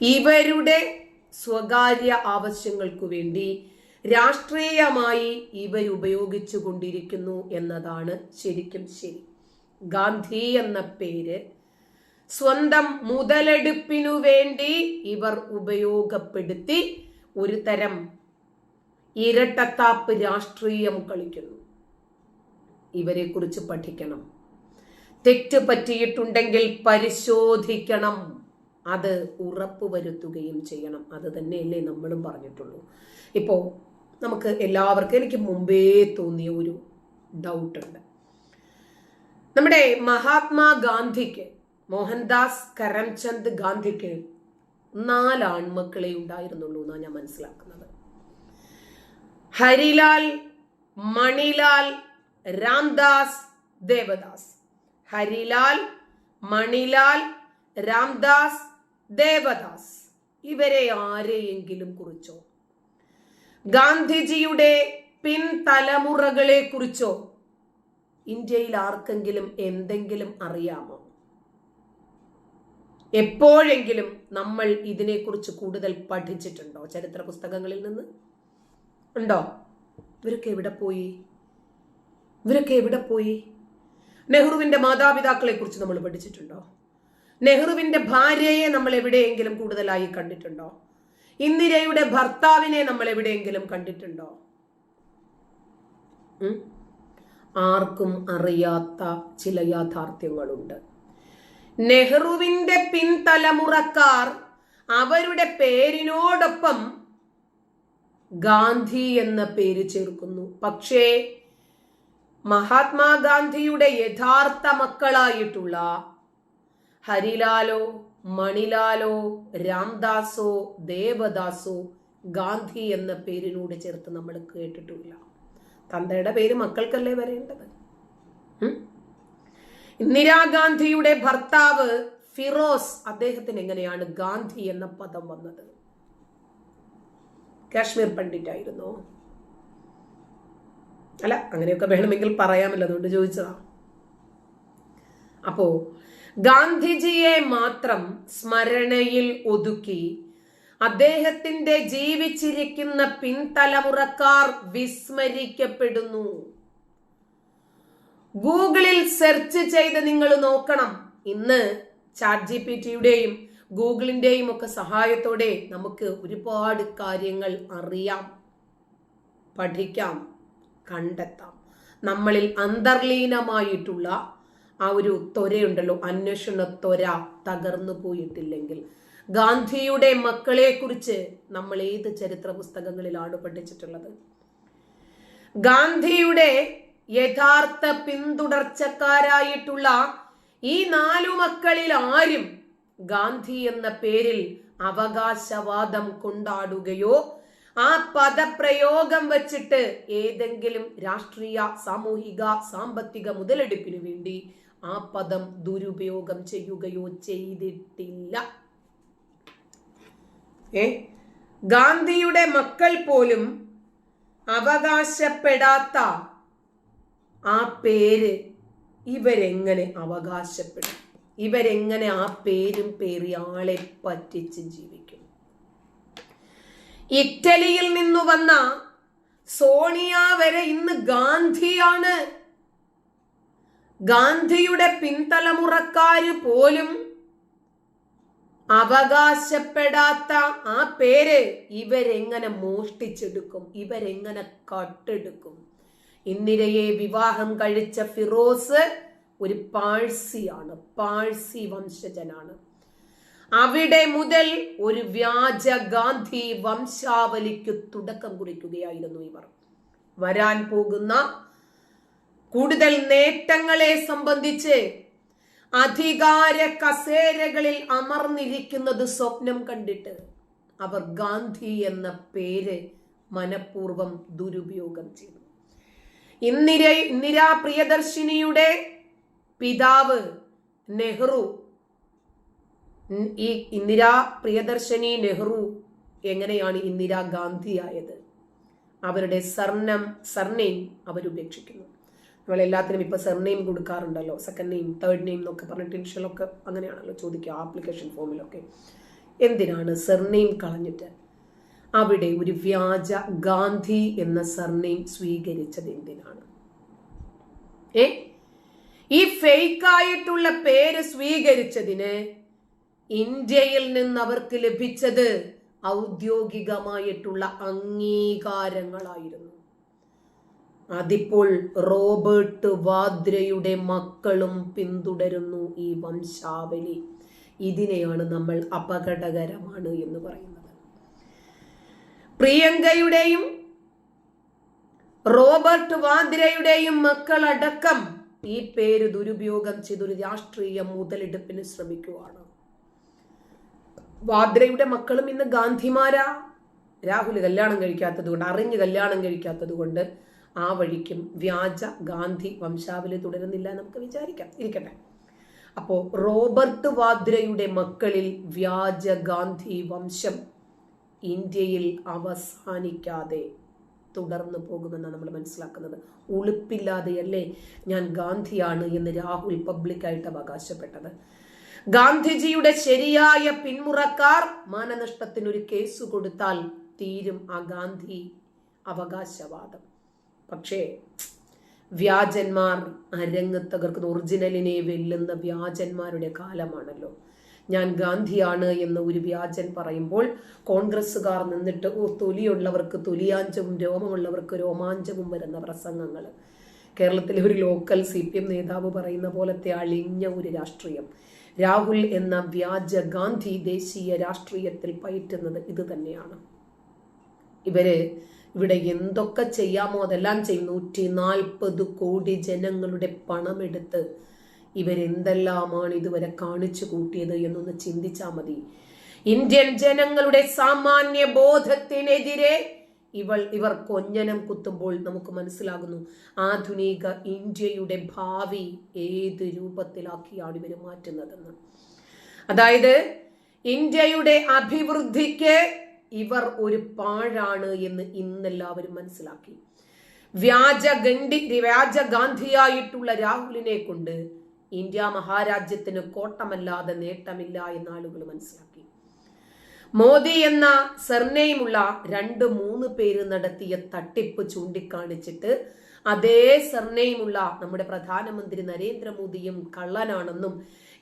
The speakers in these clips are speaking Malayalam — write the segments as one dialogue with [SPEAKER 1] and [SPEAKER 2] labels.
[SPEAKER 1] ഇവരുടെ സ്വകാര്യ ആവശ്യങ്ങൾക്കു വേണ്ടി രാഷ്ട്രീയമായി ഇവർ ഉപയോഗിച്ചു കൊണ്ടിരിക്കുന്നു എന്നതാണ് ശരിക്കും ശരി. ഗാന്ധി എന്ന പേര് സ്വന്തം മുതലെടുപ്പിനു വേണ്ടി ഇവർ ഉപയോഗപ്പെടുത്തി ഒരു തരം ഇരട്ടത്താപ്പ് രാഷ്ട്രീയം കളിക്കുന്നു. ഇവരെ കുറിച്ച് പഠിക്കണം. തെറ്റ് പറ്റിയിട്ടുണ്ടെങ്കിൽ പരിശോധിക്കണം. അത് ഉറപ്പ് വരുത്തുകയും ചെയ്യണം. അത് തന്നെയല്ലേ നമ്മളും പറഞ്ഞിട്ടുള്ളൂ. ഇപ്പോൾ നമുക്ക് എല്ലാവർക്കും എനിക്ക് മുമ്പേ തോന്നിയ ഒരു ഡൗട്ടുണ്ട്. നമ്മുടെ മഹാത്മാ ഗാന്ധിക്ക് മോഹൻദാസ് കരംചന്ദ് ഗാന്ധിക്ക് നാല് ആൺമക്കളെ ഉണ്ടായിരുന്നുള്ളൂ എന്നാണ് ഞാൻ മനസ്സിലാക്കുന്നത്. ഹരിലാൽ മണിലാൽ രാംദാസ് ദേവദാസ്. ഹരിലാൽ മണിലാൽ രാംദാസ് ദേവദാസ് ഇവരെ ആരെയെങ്കിലും കുറിച്ചോ? ഗാന്ധിജിയുടെ പിൻതലമുറകളെ കുറിച്ചോ ഇന്ത്യയിൽ ആർക്കെങ്കിലും എന്തെങ്കിലും അറിയാമോ? എപ്പോഴെങ്കിലും നമ്മൾ ഇതിനെക്കുറിച്ച് കൂടുതൽ പഠിച്ചിട്ടുണ്ടോ? ചരിത്ര പുസ്തകങ്ങളിൽ നിന്ന്? ഉണ്ടോ? ഇവരൊക്കെ എവിടെ പോയി? ഇവരൊക്കെ എവിടെ പോയി? നെഹ്റുവിന്റെ മാതാപിതാക്കളെ കുറിച്ച് നമ്മൾ പഠിച്ചിട്ടുണ്ടോ? നെഹ്റുവിന്റെ ഭാര്യയെ നമ്മൾ എവിടെയെങ്കിലും കൂടുതലായി കണ്ടിട്ടുണ്ടോ? ഇന്ദിരയുടെ ഭർത്താവിനെ നമ്മൾ എവിടെയെങ്കിലും കണ്ടിട്ടുണ്ടോ? ആർക്കും അറിയാത്ത ചില യാഥാർത്ഥ്യങ്ങളുണ്ട്. നെഹ്റുവിന്റെ പിൻതലമുറക്കാർ അവരുടെ പേരിനോടൊപ്പം ഗാന്ധി എന്ന പേര് ചേർക്കുന്നു. പക്ഷേ മഹാത്മാഗാന്ധിയുടെ യഥാർത്ഥ മക്കളായിട്ടുള്ള ഹരിലാലോ മണിലാലോ രാംദാസോ ദേവദാസോ ഗാന്ധി എന്ന പേരിനോട് ചേർത്ത് നമ്മൾ കേട്ടിട്ടില്ല തന്തയുടെ പേര് മക്കൾക്കല്ലേ വരേണ്ടത്? ഇന്ദിരാഗാന്ധിയുടെ ഭർത്താവ് ഫിറോസ് അദ്ദേഹത്തിന് എങ്ങനെയാണ് ഗാന്ധി എന്ന പദം വന്നത്? കാശ്മീർ പണ്ഡിറ്റ് ആയിരുന്നു അല്ല അങ്ങനെയൊക്കെ വേണമെങ്കിൽ പറയാമല്ലോ അതുകൊണ്ട് ചോദിച്ചതാ. അപ്പോ ഗാന്ധിജിയെ മാത്രം സ്മരണയിൽ ഒതുക്കി അദ്ദേഹത്തിന്റെ ജീവിച്ചിരിക്കുന്ന പിൻതലമുറക്കാർ വിസ്മരിക്കപ്പെടുന്നു. ഗൂഗിളിൽ സെർച്ച് ചെയ്ത് നിങ്ങൾ നോക്കണം. ഇന്ന് ചാറ്റ് ജി പി ടിയുടെയും ഗൂഗിളിന്റെയും ഒക്കെ സഹായത്തോടെ നമുക്ക് ഒരുപാട് കാര്യങ്ങൾ അറിയാം പഠിക്കാം കണ്ടെത്താം. നമ്മളിൽ അന്തർലീനമായിട്ടുള്ള ആ ഒരു ത്വരയുണ്ടല്ലോ. അന്വേഷണ ത്വര തകർന്നു പോയിട്ടില്ലെങ്കിൽ. ഗാന്ധിയുടെ മക്കളെ കുറിച്ച് നമ്മൾ ഏത് ചരിത്ര പുസ്തകങ്ങളിലാണ് പഠിച്ചിട്ടുള്ളത്? ഗാന്ധിയുടെ യഥാർത്ഥ പിന്തുടർച്ചക്കാരായിട്ടുള്ള ഈ നാലു മക്കളിൽ ആരും ഗാന്ധി എന്ന പേരിൽ അവകാശവാദം കൊണ്ടാടുകയോ ആ പദപ്രയോഗം വച്ചിട്ട് ഏതെങ്കിലും രാഷ്ട്രീയ സാമൂഹിക സാമ്പത്തിക മുതലെടുപ്പിനു വേണ്ടി ആ പദം ദുരുപയോഗം ചെയ്യുകയോ ചെയ്തിട്ടില്ല. ഏ? ഗാന്ധിയുടെ മക്കൾ പോലും അവകാശപ്പെടാത്ത ആ പേര് ഇവരെങ്ങനെ അവകാശപ്പെടും? ഇവരെങ്ങനെ ആ പേരും പേറി ആളെ പറ്റിച്ച് ജീവിക്കും? ഇറ്റലിയിൽ നിന്നു വന്ന സോണിയ വരെ ഇന്ന് ഗാന്ധിയാണ്. ഗാന്ധിയുടെ പിൻതലമുറക്കാര് പോലും അവകാശപ്പെടാത്ത ആ പേര് ഇവരെങ്ങനെ മോഷ്ടിച്ചെടുക്കും ഇവരെങ്ങനെ കട്ടെടുക്കും? ഇന്ദിരയെ വിവാഹം കഴിച്ച ഫിറോസ് ഒരു പാഴ്സിയാണ് പാഴ്സി വംശജനാണ്. അവിടെ മുതൽ ഒരു വ്യാജ ഗാന്ധി വംശാവലിക്ക് തുടക്കം കുറിക്കുകയായിരുന്നു ഇവർ. വരാൻ പോകുന്ന കൂടുതൽ നേട്ടങ്ങളെ സംബന്ധിച്ച് അധികാര കസേരകളിൽ അമർന്നിരിക്കുന്നത് സ്വപ്നം കണ്ടിട്ട് അവർ ഗാന്ധി എന്ന പേര് മനഃപൂർവം ദുരുപയോഗം ചെയ്തു. ഇന്ദിര ഇന്ദിരാ പ്രിയദർശിനിയുടെ പിതാവ് നെഹ്റു ഈ ഇന്ദിരാ പ്രിയദർശിനി നെഹ്റു എങ്ങനെയാണ് ഇന്ദിരാ ഗാന്ധി ആയത്? അവരുടെ സർണം സർനെയിം അവരുപേക്ഷിക്കുന്നു നമ്മൾ എല്ലാത്തിനും ഇപ്പോൾ സർനെയിം കൊടുക്കാറുണ്ടല്ലോ. സെക്കൻഡ് നെയിം തേർഡ് നെയിം എന്നൊക്കെ പറഞ്ഞിട്ട് ഇൻഷ്യലൊക്കെ അങ്ങനെയാണല്ലോ ചോദിക്കുക ആപ്ലിക്കേഷൻ ഫോമിലൊക്കെ എന്തിനാണ് സർനെയിം കളഞ്ഞിട്ട്? അവിടെ ഒരു വ്യാജ ഗാന്ധി എന്ന സർനെയിം സ്വീകരിച്ചത് എന്തിനാണ്? ഏ? ഈ ഫേക്കായിട്ടുള്ള പേര് സ്വീകരിച്ചതിന് ഇന്ത്യയിൽ നിന്ന് അവർക്ക് ലഭിച്ചത് ഔദ്യോഗികമായിട്ടുള്ള അംഗീകാരങ്ങളായിരുന്നു. അതിപ്പോൾ റോബർട്ട് വാദ്രയുടെ മക്കളും പിന്തുടരുന്നു ഈ വംശാവലി. ഇതിനെയാണ് നമ്മൾ അപകടകരമാണ് എന്ന് പറയുന്നത്. പ്രിയങ്കയുടെയും റോബർട്ട് വാദ്രയുടെയും മക്കളടക്കം ഈ പേര് ദുരുപയോഗം ചെയ്തൊരു രാഷ്ട്രീയ മുതലെടുപ്പിന് ശ്രമിക്കുവാണ്. വാദ്രയുടെ മക്കളും ഇന്ന് ഗാന്ധിമാരാ. രാഹുൽ കല്യാണം കഴിക്കാത്തത് കൊണ്ട് അറിഞ്ഞ് കല്യാണം കഴിക്കാത്തത് കൊണ്ട് ആ വഴിക്കും വ്യാജ ഗാന്ധി വംശാവലി തുടരുന്നില്ല നമുക്ക് വിചാരിക്കാം. ഇരിക്കട്ടെ. അപ്പോ റോബർട്ട് വാദ്രയുടെ മക്കളിൽ വ്യാജ ഗാന്ധി വംശം ഇന്ത്യയിൽ അവസാനിക്കാതെ തുടർന്നു പോകുമെന്നാണ് നമ്മൾ മനസ്സിലാക്കുന്നത്. ഉളുപ്പില്ലാതെയല്ലേ ഞാൻ ഗാന്ധിയാണ് എന്ന് രാഹുൽ പബ്ലിക്കായിട്ട് അവകാശപ്പെട്ടത്. ഗാന്ധിജിയുടെ ശരിയായ പിന്മുറക്കാർ മാനനഷ്ടത്തിനൊരു കേസ് കൊടുത്താൽ തീരും ആ ഗാന്ധി അവകാശവാദം. പക്ഷേ വ്യാജന്മാർ അരങ്ങ് തകർക്കുന്ന ഒറിജിനലിനെ വെല്ലുന്ന വ്യാജന്മാരുടെ കാലമാണല്ലോ. ഞാൻ ഗാന്ധിയാണ് എന്ന് ഒരു വ്യാജൻ പറയുമ്പോൾ കോൺഗ്രസ്സുകാർ നിന്നിട്ട് തൊലിയുള്ളവർക്ക് തൊലിയാഞ്ചവും രോമമുള്ളവർക്ക് രോമാഞ്ചവും വരുന്ന പ്രസംഗങ്ങൾ കേരളത്തിലെ ഒരു ലോക്കൽ സി പി എം നേതാവ് പറയുന്ന പോലത്തെ അളിഞ്ഞ ഒരു രാഷ്ട്രീയം. രാഹുൽ എന്ന വ്യാജ ഗാന്ധി ദേശീയ രാഷ്ട്രീയത്തിൽ പയറ്റുന്നത് ഇത് തന്നെയാണ്. ഇവർ ഇവിടെ എന്തൊക്കെ ചെയ്യാമോ അതെല്ലാം ചെയ്യും. നൂറ്റി നാൽപ്പത് കോടി ജനങ്ങളുടെ പണമെടുത്ത് ഇവരെന്തെല്ലാമാണ് ഇതുവരെ കാണിച്ചു കൂട്ടിയത് എന്നൊന്ന് ചിന്തിച്ചാൽ മതി. ഇന്ത്യൻ ജനങ്ങളുടെ സാമാന്യ ബോധത്തിനെതിരെ ഇവൾ ഇവർ കൊഞ്ഞനം കുത്തുമ്പോൾ നമുക്ക് മനസ്സിലാകുന്നു ആധുനിക ഇന്ത്യയുടെ ഭാവി ഏത് രൂപത്തിലാക്കിയാണ് ഇവർ മാറ്റുന്നതെന്ന്. അതായത് ഇന്ത്യയുടെ അഭിവൃദ്ധിക്ക് ഇവർ ഒരു പാഴാണ് എന്ന് ഇന്നെല്ലാവരും മനസ്സിലാക്കി. വ്യാജ ഗണ്ഡി വ്യാജ ഗാന്ധിയായിട്ടുള്ള രാഹുലിനെ കൊണ്ട് ഇന്ത്യ മഹാരാജ്യത്തിന് കോട്ടമല്ലാതെ നേട്ടമില്ല എന്ന് ആളുകൾ മനസ്സിലാക്കി മോദി എന്ന സർനെയിമുള്ള രണ്ട് മൂന്ന് പേര് നടത്തിയ തട്ടിപ്പ് ചൂണ്ടിക്കാണിച്ചിട്ട് അതേ സർനെയിമുള്ള നമ്മുടെ പ്രധാനമന്ത്രി നരേന്ദ്രമോദിയും കള്ളനാണെന്നും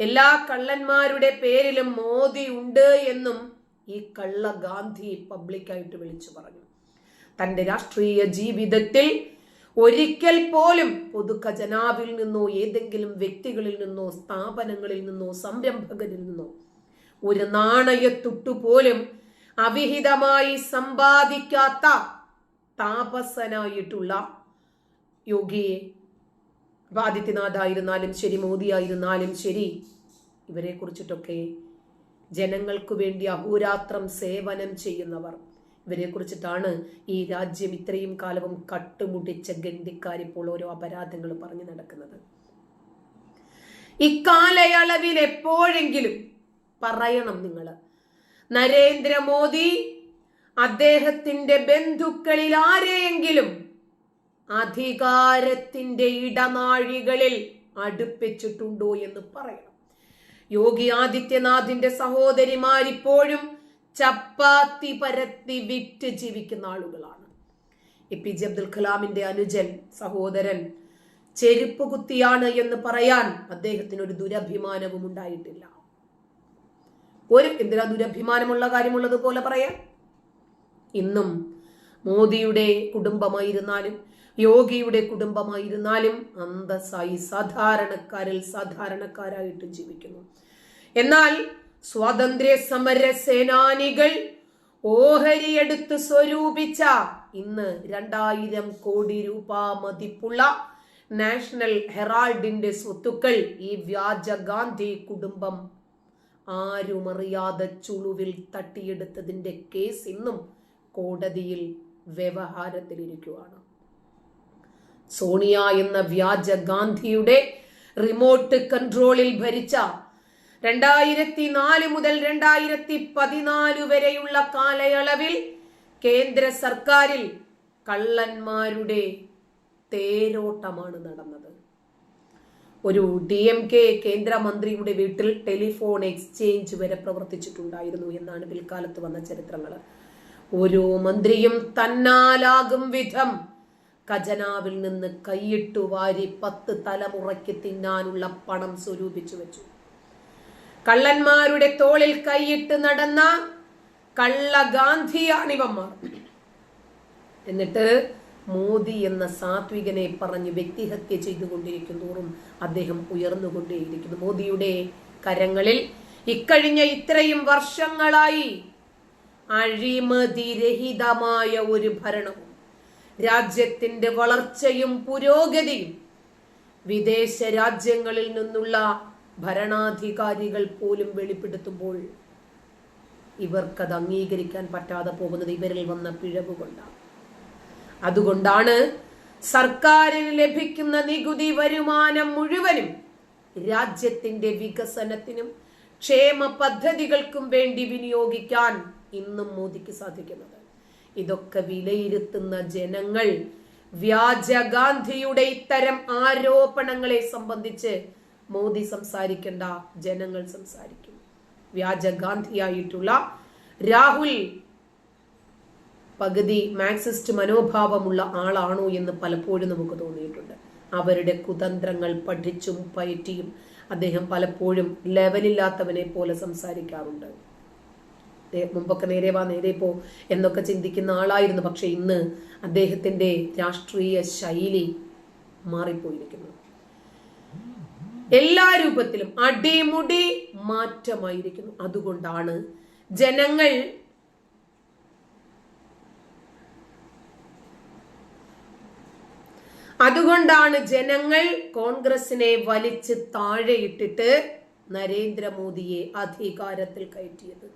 [SPEAKER 1] എല്ലാ കള്ളന്മാരുടെ പേരിലും മോദി ഉണ്ട് എന്നും ഈ കള്ള ഗാന്ധി പബ്ലിക്കായിട്ട് വിളിച്ചു പറഞ്ഞു. തന്റെ രാഷ്ട്രീയ ജീവിതത്തിൽ ഒരിക്കൽ പോലും പൊതുഖജനാവിൽ നിന്നോ ഏതെങ്കിലും വ്യക്തികളിൽ നിന്നോ സ്ഥാപനങ്ങളിൽ നിന്നോ സംരംഭകരിൽ നിന്നോ ഒരു നാണയത്തുട്ടു പോലും അവിഹിതമായി സമ്പാദിക്കാത്ത താപസനായിട്ടുള്ള യോഗിയെ ആദിത്യനാഥ് ആയിരുന്നാലും ശരി മോദി ആയിരുന്നാലും ശരി ഇവരെ കുറിച്ചിട്ടൊക്കെ ജനങ്ങൾക്ക് വേണ്ടി അഹോരാത്രം സേവനം ചെയ്യുന്നവർ. ഇവരെ കുറിച്ചിട്ടാണ് ഈ രാജ്യം ഇത്രയും കാലവും കട്ടുമുട്ടിച്ച ഗണ്ടിക്കാരിപ്പോൾ ഓരോ അപരാധങ്ങൾ പറഞ്ഞു നടക്കുന്നത്. ഇക്കാലയളവിൽ എപ്പോഴെങ്കിലും പറയണം നിങ്ങൾ നരേന്ദ്രമോദി അദ്ദേഹത്തിന്റെ ബന്ധുക്കളിൽ ആരെയെങ്കിലും അധികാരത്തിന്റെ ഇടനാഴികളിൽ അടുപ്പിച്ചിട്ടുണ്ടോ എന്ന് പറയണം. യോഗി ആദിത്യനാഥിന്റെ സഹോദരിമാരിപ്പോഴും ചപ്പാത്തി പരത്തി വിറ്റ് ജീവിക്കുന്ന ആളുകളാണ്. എ പി ജെ അബ്ദുൽ കലാമിന്റെ അനുജൻ സഹോദരൻ ചെരുപ്പ് കുത്തിയാണ് എന്ന് പറയാൻ അദ്ദേഹത്തിന് ഒരു ദുരഭിമാനവും ഉണ്ടായിട്ടില്ല. ഒരു എന്തിനാ ദുരഭിമാനമുള്ള കാര്യമുള്ളത് പോലെ പറയാൻ? ഇന്നും മോദിയുടെ കുടുംബമായിരുന്നാലും യോഗിയുടെ കുടുംബമായിരുന്നാലും അന്തസ്സായി സാധാരണക്കാരിൽ സാധാരണക്കാരായിട്ട് ജീവിക്കുന്നു. എന്നാൽ സ്വാതന്ത്ര്യ സമര സേനാനികൾ ഓഹരിയെടുത്ത് സ്വരൂപിച്ച ഇന്ന് രണ്ടായിരം കോടി രൂപ മതിപ്പുള്ള നാഷണൽ ഹെറാൾഡിന്റെ സ്വത്തുക്കൾ ഈ വ്യാജ ഗാന്ധി കുടുംബം ആരുമറിയാതെ ചുളുവിൽ തട്ടിയെടുത്തതിന്റെ കേസ് ഇന്നും കോടതിയിൽ വ്യവഹാരത്തിലിരിക്കുവാണ്. സോണിയ എന്ന വ്യാജ ഗാന്ധിയുടെ റിമോട്ട് കൺട്രോളിൽ ഭരിച്ച രണ്ടായിരത്തി നാല് മുതൽ രണ്ടായിരത്തി പതിനാല് വരെയുള്ള കാലയളവിൽ കേന്ദ്ര സർക്കാരിൽ കള്ളന്മാരുടെ തേരോട്ടമാണ് നടന്നത്. ഒരു ഡി എം കെ കേന്ദ്രമന്ത്രിയുടെ വീട്ടിൽ ടെലിഫോൺ എക്സ്ചേഞ്ച് വരെ പ്രവർത്തിച്ചിട്ടുണ്ടായിരുന്നു എന്നാണ് പിൽക്കാലത്ത് വന്ന ചരിത്രങ്ങൾ. ഓരോ മന്ത്രിയും തന്നാലാകും വിധം ഖജനാവിൽ നിന്ന് കൈയിട്ടു വാരി പത്ത് തലമുറയ്ക്ക് തിന്നാനുള്ള പണം സ്വരൂപിച്ചു വെച്ചു. കള്ളന്മാരുടെ തോളിൽ കൈയിട്ട് നടന്ന കള്ള ഗാന്ധിയാണിവന്മാർ എന്നിട്ട് മോദി എന്ന സാത്വികനെ പറഞ്ഞ് വ്യക്തിഹത്യ ചെയ്തുകൊണ്ടിരിക്കും തോറും അദ്ദേഹം ഉയർന്നുകൊണ്ടേയിരിക്കുന്നു. മോദിയുടെ കരങ്ങളിൽ ഇക്കഴിഞ്ഞ ഇത്രയും വർഷങ്ങളായി അഴിമതിരഹിതമായ ഒരു ഭരണവും രാജ്യത്തിന്റെ വളർച്ചയും പുരോഗതിയും വിദേശ രാജ്യങ്ങളിൽ നിന്നുള്ള ഭരണാധികാരികൾ പോലും വെളിപ്പെടുത്തുമ്പോൾ ഇവർക്കത് അംഗീകരിക്കാൻ പറ്റാതെ പോകുന്നത് ഇവരിൽ വന്ന പിഴവ് കൊണ്ടാണ് അതുകൊണ്ടാണ് സർക്കാരിന് ലഭിക്കുന്ന നികുതി വരുമാനം മുഴുവനും രാജ്യത്തിന്റെ വികസനത്തിനും ക്ഷേമ പദ്ധതികൾക്കും വേണ്ടി വിനിയോഗിക്കാൻ ഇന്നും മോദിക്ക് സാധിക്കുന്നത്. ഇതൊക്കെ വിലയിരുത്തുന്ന ജനങ്ങൾ വ്യാജ ഗാന്ധിയുടെ ഇത്തരം ആരോപണങ്ങളെ സംബന്ധിച്ച് മോദി സംസാരിക്കേണ്ട ജനങ്ങൾ സംസാരിക്കും. വ്യാജ ഗാന്ധിയായിട്ടുള്ള രാഹുൽ പകുതി മാക്സിസ്റ്റ് മനോഭാവമുള്ള ആളാണോ എന്ന് പലപ്പോഴും നമുക്ക് തോന്നിയിട്ടുണ്ട്. അവരുടെ കുതന്ത്രങ്ങൾ പഠിച്ചും പയറ്റിയും അദ്ദേഹം പലപ്പോഴും ലെവലില്ലാത്തവനെ പോലെ സംസാരിക്കാറുണ്ട്. മുമ്പൊക്കെ നേരെ വാ നേരെ പോ എന്നൊക്കെ ചിന്തിക്കുന്ന ആളായിരുന്നു. പക്ഷെ ഇന്ന് അദ്ദേഹത്തിന്റെ രാഷ്ട്രീയ ശൈലി മാറിപ്പോയിരിക്കുന്നു. എല്ലാ രൂപത്തിലും അടിമുടി മാറ്റമായിരിക്കുന്നു. അതുകൊണ്ടാണ് ജനങ്ങൾ അതുകൊണ്ടാണ് ജനങ്ങൾ കോൺഗ്രസിനെ വലിച്ച് താഴെയിട്ടിട്ട് നരേന്ദ്രമോദിയെ അധികാരത്തിൽ കയറ്റിയത്.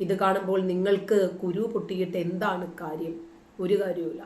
[SPEAKER 1] ഇത് കാണുമ്പോൾ നിങ്ങൾക്ക് കുരു പൊട്ടിയിട്ട് എന്താണ് കാര്യം? ഒരു കാര്യവുമില്ല.